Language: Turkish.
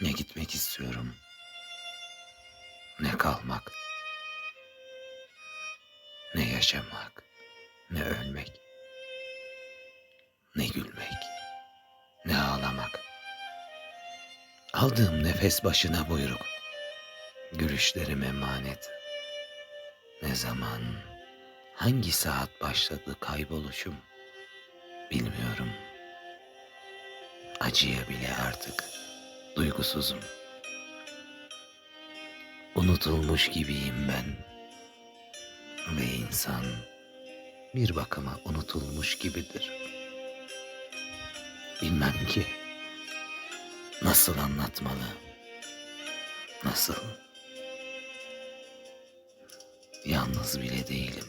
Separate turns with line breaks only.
Ne gitmek istiyorum, ne kalmak, ne yaşamak, ne ölmek, ne gülmek, ne ağlamak. Aldığım nefes başına buyruk, gülüşlerim emanet. Ne zaman, hangi saat başladı kayboluşum bilmiyorum. Acıya bile artık duygusuzum. Unutulmuş gibiyim ben. Ve insan bir bakıma unutulmuş gibidir. Bilmem ki nasıl anlatmalı. Nasıl? Yalnız bile değilim.